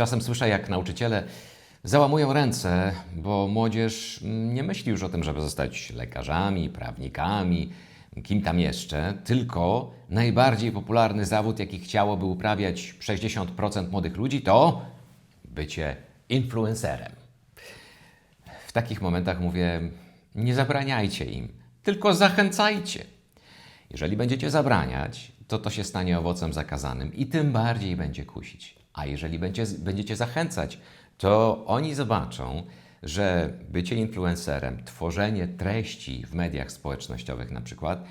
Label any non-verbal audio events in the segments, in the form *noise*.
Czasem słyszę, jak nauczyciele załamują ręce, bo młodzież nie myśli już o tym, żeby zostać lekarzami, prawnikami, kim tam jeszcze, tylko najbardziej popularny zawód, jaki chciałoby uprawiać 60% młodych ludzi, to bycie influencerem. W takich momentach mówię: nie zabraniajcie im, tylko zachęcajcie. Jeżeli będziecie zabraniać, to to się stanie owocem zakazanym i tym bardziej będzie kusić. A jeżeli będzie, będziecie zachęcać, to oni zobaczą, że bycie influencerem, tworzenie treści w mediach społecznościowych na przykład,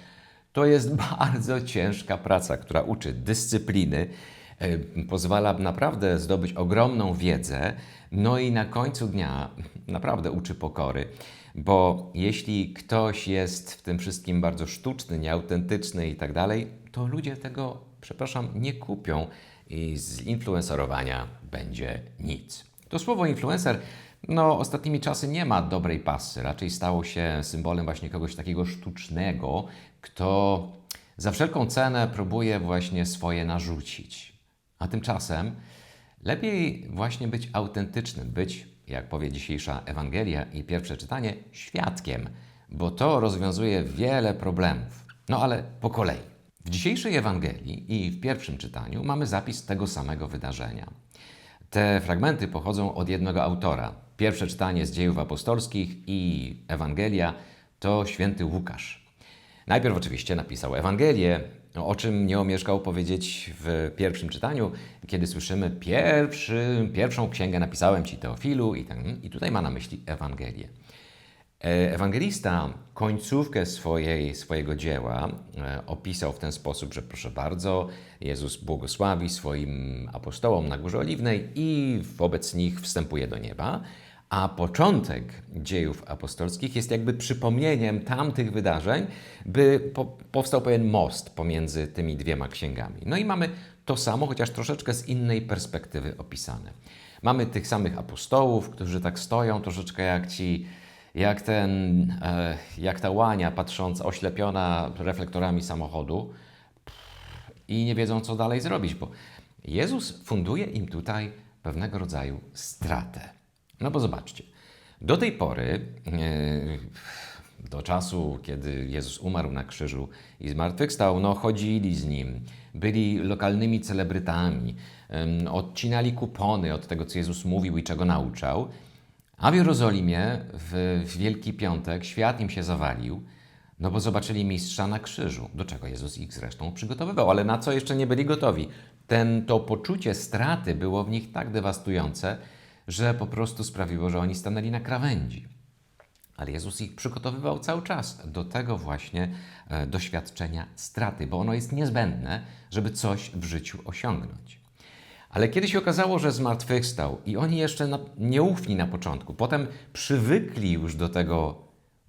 to jest *laughs* bardzo ciężka praca, która uczy dyscypliny, pozwala naprawdę zdobyć ogromną wiedzę, no i na końcu dnia *laughs* naprawdę uczy pokory. Bo jeśli ktoś jest w tym wszystkim bardzo sztuczny, nieautentyczny i tak dalej, to ludzie tego, przepraszam, nie kupią i z influencerowania będzie nic. To słowo influencer, no ostatnimi czasy nie ma dobrej pasy, raczej stało się symbolem właśnie kogoś takiego sztucznego, kto za wszelką cenę próbuje właśnie swoje narzucić. A tymczasem lepiej właśnie być autentycznym, być, jak powie dzisiejsza Ewangelia i pierwsze czytanie, świadkiem, bo to rozwiązuje wiele problemów. No ale po kolei. W dzisiejszej Ewangelii i w pierwszym czytaniu mamy zapis tego samego wydarzenia. Te fragmenty pochodzą od jednego autora. Pierwsze czytanie z dziejów apostolskich i Ewangelia to święty Łukasz. Najpierw oczywiście napisał Ewangelię, o czym nie omieszkał powiedzieć w pierwszym czytaniu, kiedy słyszymy pierwszy, pierwszą księgę napisałem Ci Teofilu i, tak, i tutaj ma na myśli Ewangelię. E, ewangelista końcówkę swojej, swojego dzieła e, opisał w ten sposób, że proszę bardzo, Jezus błogosławi swoim apostołom na Górze Oliwnej i wobec nich wstępuje do nieba, a początek dziejów apostolskich jest jakby przypomnieniem tamtych wydarzeń, by po, powstał pewien most pomiędzy tymi dwiema księgami. No i mamy to samo, chociaż troszeczkę z innej perspektywy opisane. Mamy tych samych apostołów, którzy tak stoją troszeczkę jak ci jak, ten, e, jak ta łania patrząca, oślepiona reflektorami samochodu i nie wiedzą, co dalej zrobić, bo Jezus funduje im tutaj pewnego rodzaju stratę. No bo zobaczcie, do tej pory, e, do czasu, kiedy Jezus umarł na krzyżu i zmartwychwstał, no chodzili z Nim, byli lokalnymi celebrytami, odcinali kupony od tego, co Jezus mówił i czego nauczał – a w Jerozolimie w, w Wielki Piątek świat im się zawalił, no bo zobaczyli mistrza na krzyżu, do czego Jezus ich zresztą przygotowywał, ale na co jeszcze nie byli gotowi. Ten, to poczucie straty było w nich tak dewastujące, że po prostu sprawiło, że oni stanęli na krawędzi. Ale Jezus ich przygotowywał cały czas do tego właśnie e, doświadczenia straty, bo ono jest niezbędne, żeby coś w życiu osiągnąć. Ale kiedy się okazało, że zmartwychwstał i oni jeszcze na, nieufni na początku, potem przywykli już do tego,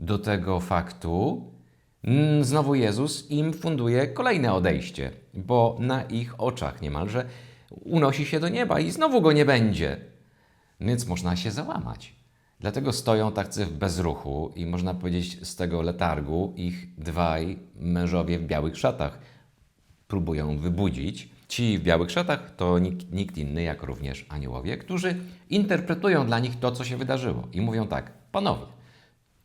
do tego faktu, mm, znowu Jezus im funduje kolejne odejście, bo na ich oczach niemalże unosi się do nieba i znowu go nie będzie. Więc można się załamać. Dlatego stoją tacy w bezruchu i można powiedzieć z tego letargu ich dwaj mężowie w białych szatach próbują wybudzić Ci w białych szatach to nikt, nikt inny, jak również aniołowie, którzy interpretują dla nich to, co się wydarzyło i mówią tak: Panowie,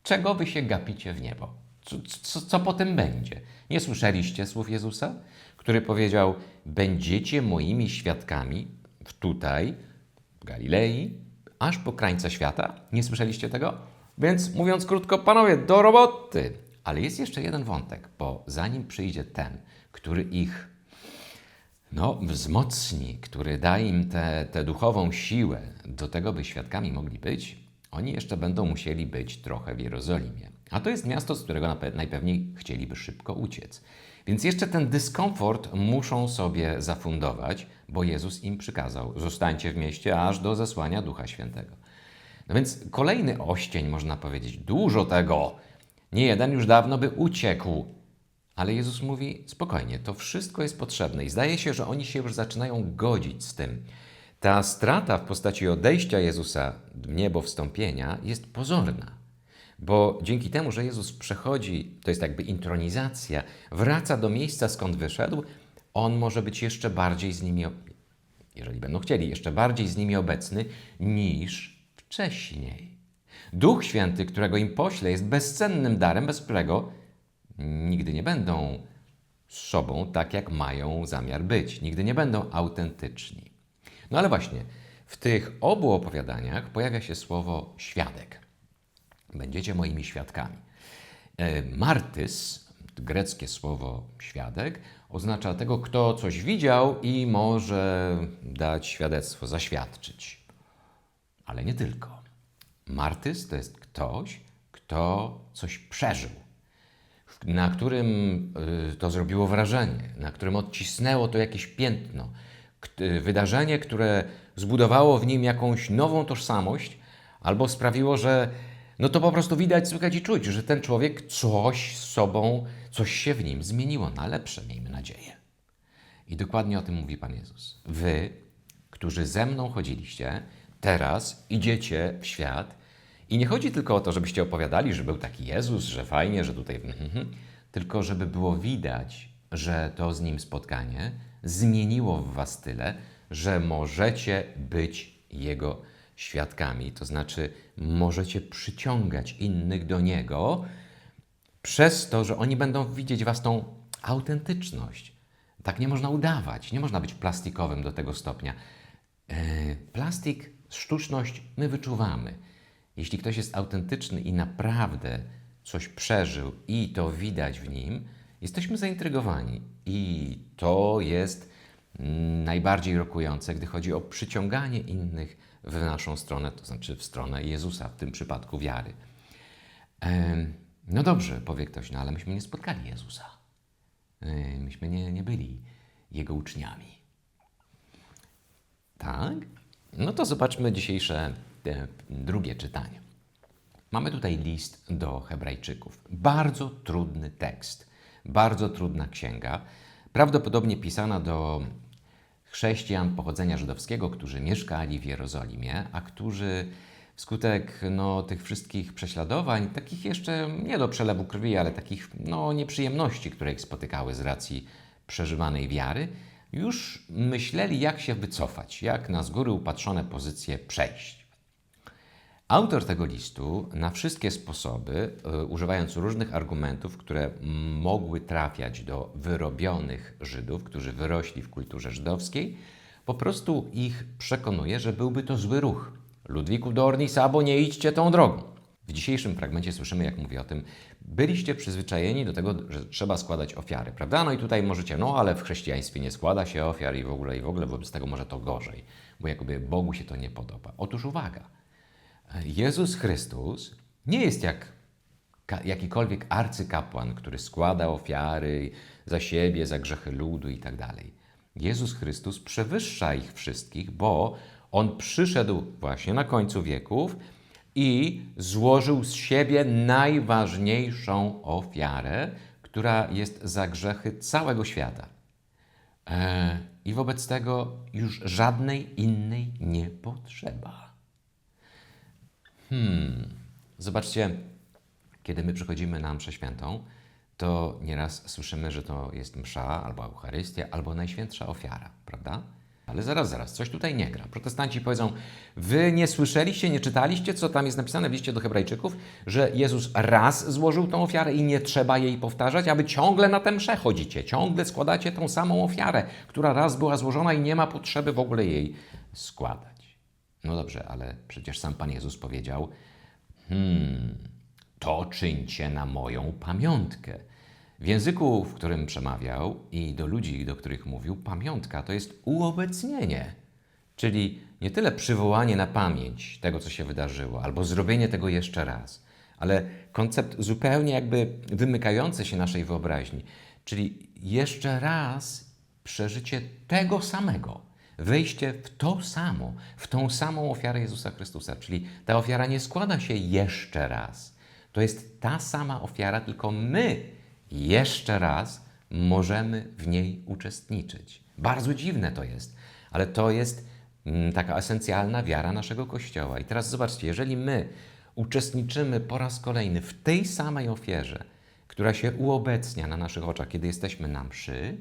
czego wy się gapicie w niebo? Co, co, co potem będzie? Nie słyszeliście słów Jezusa, który powiedział: Będziecie moimi świadkami tutaj, w Galilei, aż po krańce świata? Nie słyszeliście tego? Więc mówiąc krótko, panowie, do roboty! Ale jest jeszcze jeden wątek, bo zanim przyjdzie ten, który ich no, wzmocni, który da im tę duchową siłę do tego, by świadkami mogli być, oni jeszcze będą musieli być trochę w Jerozolimie. A to jest miasto, z którego najpewniej chcieliby szybko uciec. Więc jeszcze ten dyskomfort muszą sobie zafundować, bo Jezus im przykazał: zostańcie w mieście aż do zesłania Ducha Świętego. No więc kolejny oścień, można powiedzieć, dużo tego. Nie jeden już dawno by uciekł, ale Jezus mówi spokojnie, to wszystko jest potrzebne i zdaje się, że oni się już zaczynają godzić z tym. Ta strata w postaci odejścia Jezusa w niebo wstąpienia jest pozorna, bo dzięki temu, że Jezus przechodzi, to jest jakby intronizacja, wraca do miejsca skąd wyszedł, on może być jeszcze bardziej z nimi jeżeli będą chcieli, jeszcze bardziej z nimi obecny niż wcześniej. Duch Święty, którego im pośle, jest bezcennym darem, bez którego nigdy nie będą sobą tak, jak mają zamiar być. Nigdy nie będą autentyczni. No ale właśnie, w tych obu opowiadaniach pojawia się słowo świadek. Będziecie moimi świadkami. E, Martys, greckie słowo świadek, oznacza tego, kto coś widział i może dać świadectwo, zaświadczyć. Ale nie tylko. Martys to jest ktoś, kto coś przeżył, na którym y, to zrobiło wrażenie, na którym odcisnęło to jakieś piętno, wydarzenie, które zbudowało w nim jakąś nową tożsamość, albo sprawiło, że no to po prostu widać, słychać i czuć, że ten człowiek coś z sobą, coś się w nim zmieniło na lepsze, miejmy nadzieję. I dokładnie o tym mówi Pan Jezus. Wy, którzy ze mną chodziliście, teraz idziecie w świat i nie chodzi tylko o to, żebyście opowiadali, że był taki Jezus, że fajnie, że tutaj... mhm, Tylko żeby było widać, że to z Nim spotkanie zmieniło w Was tyle, że możecie być Jego świadkami. To znaczy możecie przyciągać innych do Niego przez to, że oni będą widzieć Was tą autentyczność. Tak nie można udawać, nie można być plastikowym do tego stopnia. E, Plastik, sztuczność my wyczuwamy. Jeśli ktoś jest autentyczny i naprawdę coś przeżył i to widać w nim, jesteśmy zaintrygowani. I to jest mm, najbardziej rokujące, gdy chodzi o przyciąganie innych w naszą stronę, to znaczy w stronę Jezusa, w tym przypadku wiary. Em, No dobrze, powie ktoś, no ale myśmy nie spotkali Jezusa. E, Myśmy nie, nie byli Jego uczniami. Tak? No to zobaczmy dzisiejsze drugie czytanie. Mamy tutaj list do Hebrajczyków. Bardzo trudny tekst, bardzo trudna księga, prawdopodobnie pisana do chrześcijan pochodzenia żydowskiego, którzy mieszkali w Jerozolimie, a którzy wskutek no, tych wszystkich prześladowań, takich jeszcze nie do przelewu krwi, ale takich no, nieprzyjemności, które ich spotykały z racji przeżywanej wiary, już myśleli, jak się wycofać, jak na z góry upatrzone pozycje przejść. Autor tego listu na wszystkie sposoby, y, używając różnych argumentów, które mogły trafiać do wyrobionych Żydów, którzy wyrośli w kulturze żydowskiej, po prostu ich przekonuje, że byłby to zły ruch. Ludwiku Dorni, Sabo, nie idźcie tą drogą. W dzisiejszym fragmencie słyszymy, jak mówi o tym, byliście przyzwyczajeni do tego, że trzeba składać ofiary, prawda? No i tutaj możecie, no ale w chrześcijaństwie nie składa się ofiar i w ogóle, i w ogóle, wobec tego może to gorzej, bo jakoby Bogu się to nie podoba. Otóż uwaga, Jezus Chrystus nie jest jak jakikolwiek arcykapłan, który składa ofiary za siebie, za grzechy ludu i tak dalej. Jezus Chrystus przewyższa ich wszystkich, bo On przyszedł właśnie na końcu wieków i złożył z siebie najważniejszą ofiarę, która jest za grzechy całego świata. E, I wobec tego już żadnej innej nie potrzeba. Zobaczcie, kiedy my przychodzimy na mszę świętą, to nieraz słyszymy, że to jest msza, albo Eucharystia, albo Najświętsza Ofiara, prawda? Ale zaraz, zaraz, coś tutaj nie gra. Protestanci powiedzą, wy nie słyszeliście, nie czytaliście, co tam jest napisane w liście do hebrajczyków, że Jezus raz złożył tą ofiarę i nie trzeba jej powtarzać, a wy ciągle na tę mszę chodzicie, ciągle składacie tą samą ofiarę, która raz była złożona i nie ma potrzeby w ogóle jej składać. No dobrze, ale przecież sam Pan Jezus powiedział, Hmm, to czyńcie na moją pamiątkę. W języku, w którym przemawiał i do ludzi, do których mówił, pamiątka to jest uobecnienie. Czyli nie tyle przywołanie na pamięć tego, co się wydarzyło, albo zrobienie tego jeszcze raz, ale koncept zupełnie jakby wymykający się naszej wyobraźni. Czyli jeszcze raz przeżycie tego samego, wejście w to samo, w tą samą ofiarę Jezusa Chrystusa. Czyli ta ofiara nie składa się jeszcze raz. To jest ta sama ofiara, tylko my jeszcze raz możemy w niej uczestniczyć. Bardzo dziwne to jest, ale to jest mm, taka esencjalna wiara naszego Kościoła. I teraz zobaczcie, jeżeli my uczestniczymy po raz kolejny w tej samej ofierze, która się uobecnia na naszych oczach, kiedy jesteśmy na mszy,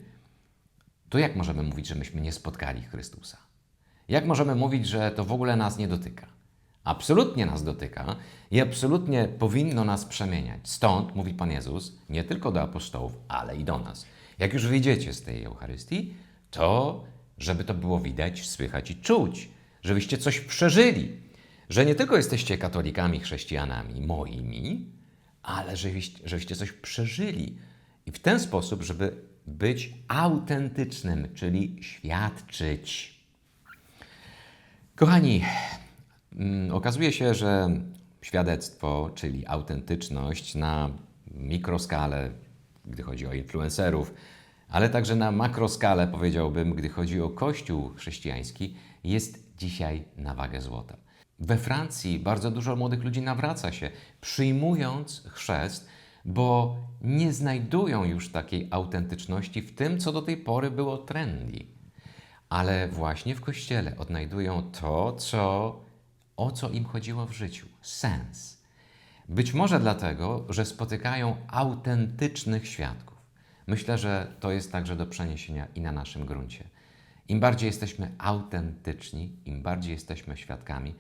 to jak możemy mówić, że myśmy nie spotkali Chrystusa? Jak możemy mówić, że to w ogóle nas nie dotyka? Absolutnie nas dotyka i absolutnie powinno nas przemieniać. Stąd, mówi Pan Jezus, nie tylko do apostołów, ale i do nas. Jak już wyjdziecie z tej Eucharystii, to żeby to było widać, słychać i czuć, żebyście coś przeżyli, że nie tylko jesteście katolikami, chrześcijanami moimi, ale żebyście, żebyście coś przeżyli. I w ten sposób, żeby być autentycznym, czyli świadczyć. Kochani, mm, okazuje się, że świadectwo, czyli autentyczność na mikroskalę, gdy chodzi o influencerów, ale także na makroskalę, powiedziałbym, gdy chodzi o Kościół chrześcijański, jest dzisiaj na wagę złota. We Francji bardzo dużo młodych ludzi nawraca się, przyjmując chrzest, bo nie znajdują już takiej autentyczności w tym, co do tej pory było trendy. Ale właśnie w Kościele odnajdują to, co, o co im chodziło w życiu sens. Być może dlatego, że spotykają autentycznych świadków. Myślę, że to jest także do przeniesienia i na naszym gruncie. Im bardziej jesteśmy autentyczni, im bardziej jesteśmy świadkami,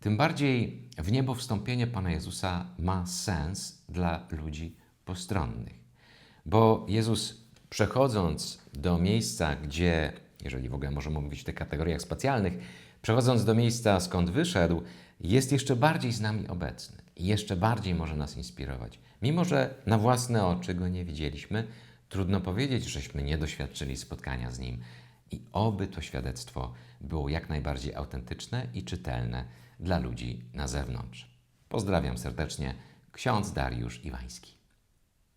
tym bardziej w niebo wstąpienie Pana Jezusa ma sens dla ludzi postronnych. Bo Jezus, przechodząc do miejsca, gdzie, jeżeli w ogóle możemy mówić w tych kategoriach specjalnych, przechodząc do miejsca, skąd wyszedł, jest jeszcze bardziej z nami obecny i jeszcze bardziej może nas inspirować. Mimo, że na własne oczy go nie widzieliśmy, trudno powiedzieć, żeśmy nie doświadczyli spotkania z nim. I oby to świadectwo było jak najbardziej autentyczne i czytelne dla ludzi na zewnątrz. Pozdrawiam serdecznie, ksiądz Dariusz Iwański.